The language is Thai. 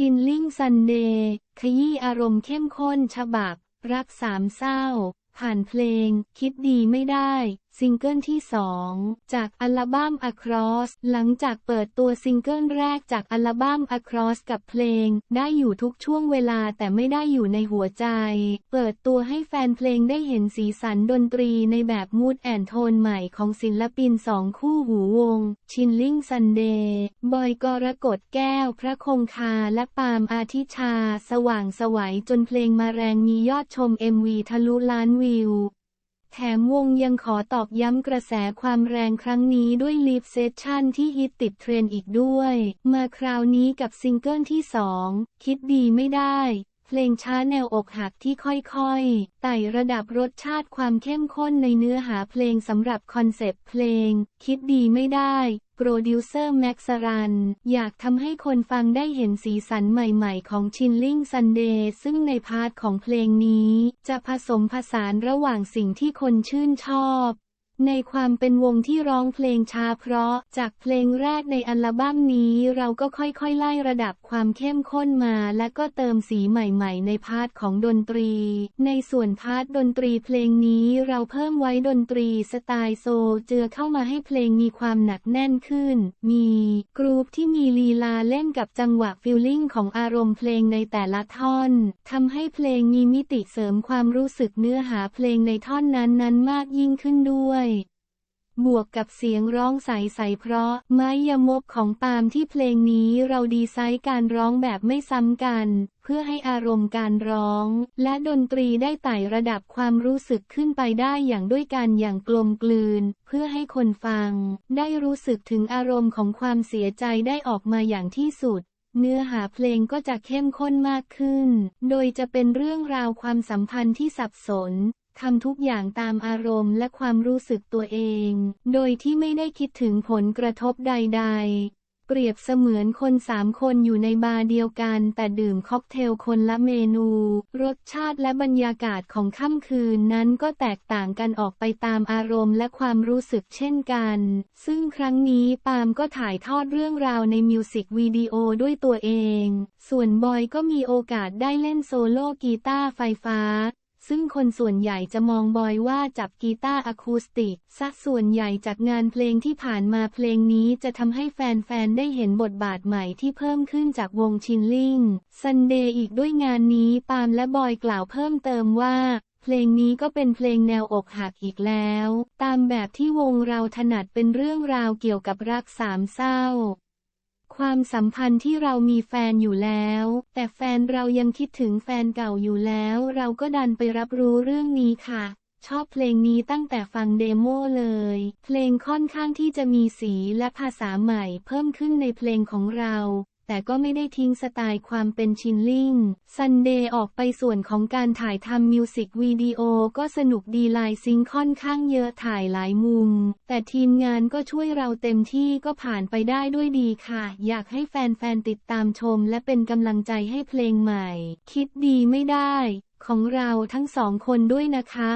ชินลิ่งซันเดย์ขยี้อารมณ์เข้มข้นฉบับ รักสามเศร้า ผ่านเพลง คิดดีไม่ได้ ซิงเกิลที่ 2 จากอัลบั้ม Across หลังจากเปิดตัวซิงเกิลแรกจากอัลบั้ม Across กับเพลง ได้อยู่ทุกช่วงเวลาแต่ไม่ได้อยู่ในหัวใจ เปิดตัวให้แฟนเพลงได้เห็นสีสันดนตรีในแบบมูดแอนโทนใหม่ของศิลปินสองคู่หูวง ชินลิงซันเดย์บอยกรกฎแก้ว พระคงคาและปาล์มอาทิชา สว่างสวัยจนเพลงมาแรงมียอดชม MV ทะลุล้านวิว แถมวงยังขอตอกย้ำกระแสความแรงครั้งนี้ด้วยลิฟเซสชั่นที่ฮิตติดเทรนด์อีกด้วย มาคราวนี้กับซิงเกิลที่สองคิดดีไม่ได้ เพลงช้าแนวอกหักที่ค่อยๆ ไต่ระดับรสชาติความเข้มข้นในเนื้อหาเพลงสำหรับคอนเซปต์เพลง คิดดีไม่ได้ โปรดิวเซอร์แม็กซ์รัน อยากทำให้คนฟังได้เห็นสีสันใหม่ๆ ของชินลิงซันเดย์ซึ่งในพาร์ทของเพลงนี้ จะผสมผสานระหว่างสิ่งที่คนชื่นชอบ ในความเป็นวงที่ร้องเพลงช้าเพราะ จากเพลงแรกในอัลบั้มนี้เราก็ค่อยๆ ไล่ระดับความเข้มข้นมา และก็เติมสีใหม่ๆ ในพาร์ทของดนตรี ในส่วนพาร์ทดนตรีเพลงนี้เราเพิ่มไว้ดนตรีสไตล์โซลเจือเข้ามาให้เพลงมีความหนักแน่นขึ้น มีกรูปที่มีลีลาเล่นกับจังหวะฟิลลิ่งของอารมณ์เพลงในแต่ละท่อนทำให้เพลงมีมิติเสริมความรู้สึกเนื้อหาเพลงในท่อนนั้นๆ มากยิ่งขึ้นด้วย บวกกับเสียงร้องใสๆเพราะ ไม้ยมกของปาล์มที่เพลงนี้เราดีไซน์การร้องแบบไม่ซ้ำกัน เพื่อให้อารมณ์การร้อง และดนตรีได้ไต่ระดับความรู้สึกขึ้นไปได้อย่างด้วยกันอย่างกลมกลืน เพื่อให้คนฟัง ได้รู้สึกถึงอารมณ์ของความเสียใจได้ออกมาอย่างที่สุดเนื้อหาเพลงก็จะเข้มข้นมากขึ้น โดยจะเป็นเรื่องราวความสัมพันธ์ที่สับสน ทำทุกอย่างตามอารมณ์และความรู้สึกตัวเอง โดยที่ไม่ได้คิดถึงผลกระทบใด ๆ เปรียบเสมือนคนสามคนอยู่ในบาร์เดียวกัน แต่ดื่มค็อกเทลคนละเมนู รสชาติและบรรยากาศของค่ำคืนนั้นก็แตกต่างกันออกไปตามอารมณ์และความรู้สึกเช่นกัน ซึ่งครั้งนี้ปาล์มก็ถ่ายทอดเรื่องราวในมิวสิกวิดีโอด้วยตัวเอง ส่วนบอยก็มีโอกาสได้เล่นโซโล่กีตาร์ไฟฟ้า ซึ่งคนส่วนใหญ่จะมองบอยว่าจับกีตาร์อะคูสติกสักส่วนใหญ่จากงานเพลงที่ผ่านมาเพลงนี้จะทำให้แฟนๆ ได้เห็นบทบาทใหม่ที่เพิ่มขึ้นจากวงชินลิงซันเดย์อีกด้วยงานนี้ปาล์มและบอยกล่าวเพิ่มเติมว่าเพลงนี้ก็เป็นเพลงแนวอกหักอีกแล้ว ตามแบบที่วงเราถนัดเป็นเรื่องราวเกี่ยวกับรักสามเศร้า ความสัมพันธ์ที่เรามีแฟนอยู่แล้ว แต่แฟนเรายังคิดถึงแฟนเก่าอยู่แล้ว เราก็ดันไปรับรู้เรื่องนี้ค่ะ ชอบเพลงนี้ตั้งแต่ฟังเดโมเลย เพลงค่อนข้างที่จะมีสีและภาษาใหม่เพิ่มขึ้นในเพลงของเรา แต่ก็ไม่ได้ทิ้งสไตล์ความเป็นชินลิงซันเดย์ออกไปส่วนของการถ่ายทำมิวสิกวิดีโอก็สนุกดีลายซิงค์ค่อนข้างเยอะถ่ายหลายมุม แต่ทีมงานก็ช่วยเราเต็มที่ก็ผ่านไปได้ด้วยดีค่ะ อยากให้แฟนๆติดตามชม และเป็นกำลังใจให้เพลงใหม่ คิดดีไม่ได้ ของเราทั้งสองคนด้วยนะคะ